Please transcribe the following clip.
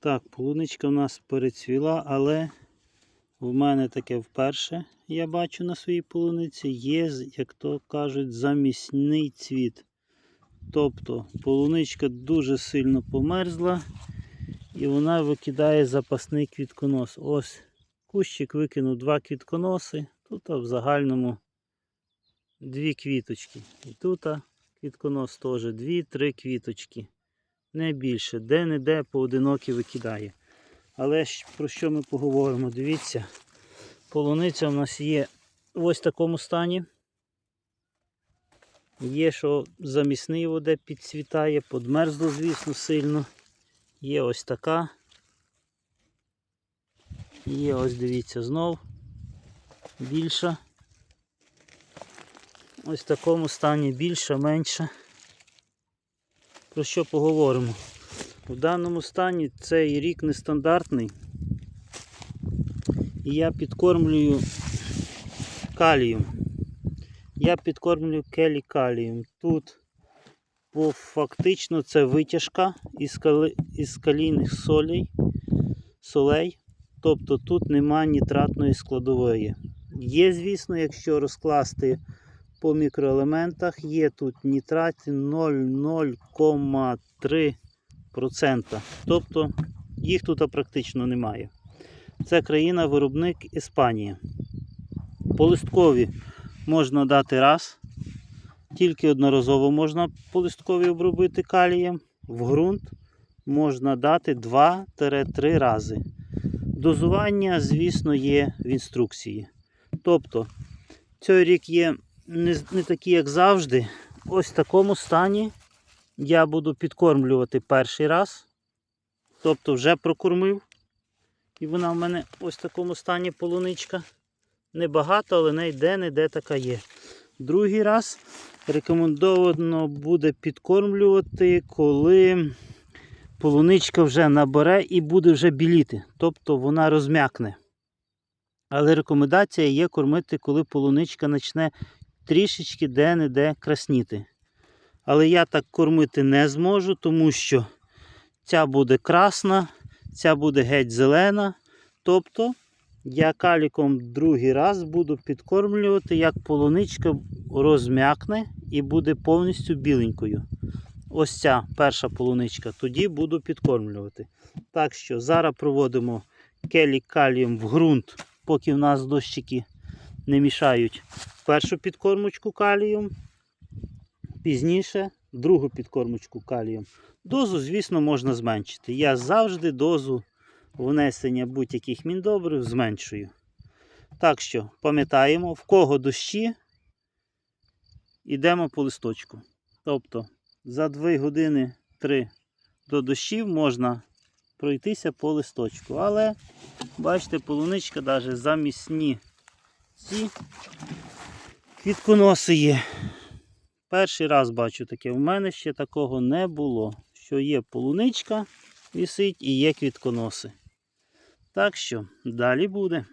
Так, полуничка в нас перецвіла, але в мене таке вперше я бачу на своїй полуниці. Є, як то кажуть, замісний цвіт. Тобто полуничка дуже сильно померзла і вона викидає запасний квітконос. Ось кущик викинув два квітконоси. Тут в загальному дві квіточки. І тут квітконос теж дві-три квіточки. Не більше. Де-не-де поодинокі викидає. Але про що ми поговоримо? Дивіться, полуниця у нас є в ось такому стані. Є, що замісний воде підцвітає, подмерзло, звісно, сильно. Є ось така. Є ось дивіться знов більша. Ось в такому стані більша, менша. Про що поговоримо? В даному стані цей рік нестандартний. І я підкормлюю калієм. Я підкормлюю келі калієм. Тут по фактично це витяжка із, кали, із калійних солей, солей. Тобто тут нема нітратної складової. Є, звісно, якщо розкласти по мікроелементах, є тут нітрати 0,03%. Тобто їх тут практично немає. Це країна-виробник Іспанія. Полисткові можна дати раз. Тільки одноразово можна полисткові обробити калієм. В ґрунт можна дати 2-3 рази. Дозування, звісно, є в інструкції. Тобто, цей рік є не, не такий, як завжди. Ось в такому стані я буду підкормлювати перший раз. Тобто вже прокормив. І вона в мене ось в такому стані полуничка. Небагато, але не де-не-де така є. Другий раз рекомендовано буде підкормлювати, коли полуничка вже набере і буде вже біліти. Тобто вона розм'якне. Але рекомендація є кормити, коли полуничка почне трішечки де-не-де красніти. Але я так кормити не зможу, тому що ця буде красна, ця буде геть зелена. Тобто я каліком другий раз буду підкормлювати, як полуничка розм'якне і буде повністю біленькою. Ось ця перша полуничка, тоді буду підкормлювати. Так що зараз проводимо келік калієм в ґрунт, поки в нас дощики не мішають першу підкормочку калієм, пізніше другу підкормочку калієм. Дозу, звісно, можна зменшити. Я завжди дозу внесення будь-яких міндобрив зменшую. Так що, пам'ятаємо, в кого дощі, йдемо по листочку. Тобто за 2 години 3 до дощів можна пройтися по листочку. Але, бачите, полуничка навіть замісні ці квітконоси є. Перший раз бачу таке. У мене ще такого не було. Що є полуничка висить і є квітконоси. Так що далі буде.